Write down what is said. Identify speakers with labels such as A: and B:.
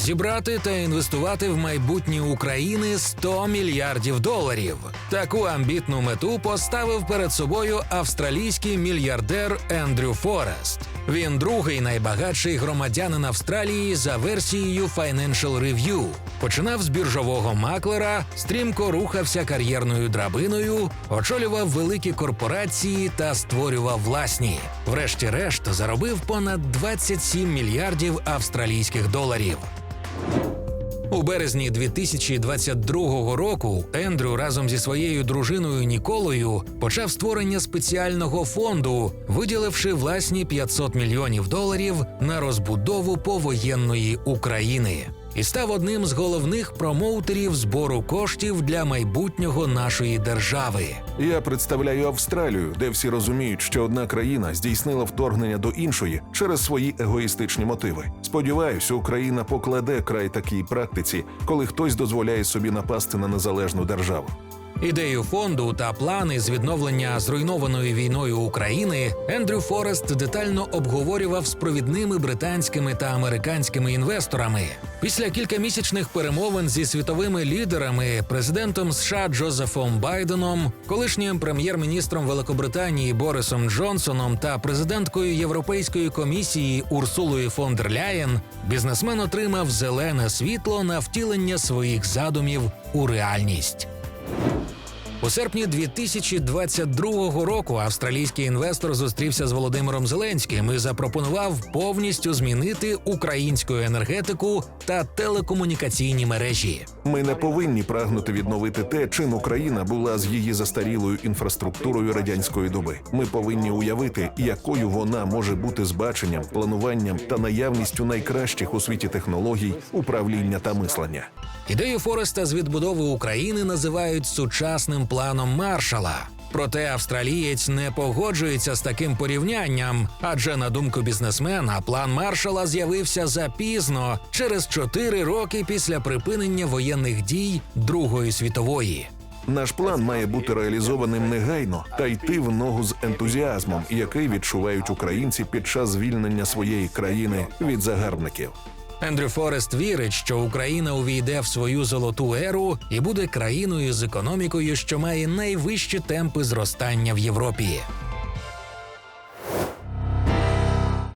A: зібрати та інвестувати в майбутнє України 100 мільярдів доларів. Таку амбітну мету поставив перед собою австралійський мільярдер Ендрю Форест. Він другий найбагатший громадянин Австралії за версією Financial Review. Починав з біржового маклера, стрімко рухався кар'єрною драбиною, очолював великі корпорації та створював власні. Врешті-решт заробив понад 27 мільярдів австралійських доларів. У березні 2022 року Ендрю разом зі своєю дружиною Ніколою почав створення спеціального фонду, виділивши власні 500 мільйонів доларів на розбудову повоєнної України. І став одним з головних промоутерів збору коштів для майбутнього нашої держави.
B: Я представляю Австралію, де всі розуміють, що одна країна здійснила вторгнення до іншої через свої егоїстичні мотиви. Сподіваюся, Україна покладе край такій практиці, коли хтось дозволяє собі напасти на незалежну державу.
A: Ідею фонду та плани з відновлення зруйнованої війною України Ендрю Форест детально обговорював з провідними британськими та американськими інвесторами. Після кількамісячних перемовин зі світовими лідерами, президентом США Джозефом Байденом, колишнім прем'єр-міністром Великобританії Борисом Джонсоном та президенткою Європейської комісії Урсулою фон дер Ляєн, бізнесмен отримав зелене світло на втілення своїх задумів у реальність. У серпні 2022 року австралійський інвестор зустрівся з Володимиром Зеленським і запропонував повністю змінити українську енергетику та телекомунікаційні мережі.
B: Ми не повинні прагнути відновити те, чим Україна була з її застарілою інфраструктурою радянської доби. Ми повинні уявити, якою вона може бути з баченням, плануванням та наявністю найкращих у світі технологій, управління та мислення.
A: Ідею Фореста з відбудови України називають сучасним планом Маршала. Проте австралієць не погоджується з таким порівнянням, адже на думку бізнесмена, план Маршала з'явився запізно через чотири роки після припинення воєнних дій Другої світової.
B: Наш план має бути реалізованим негайно та йти в ногу з ентузіазмом, який відчувають українці під час звільнення своєї країни від загарбників.
A: Ендрю Форест вірить, що Україна увійде в свою золоту еру і буде країною з економікою, що має найвищі темпи зростання в Європі.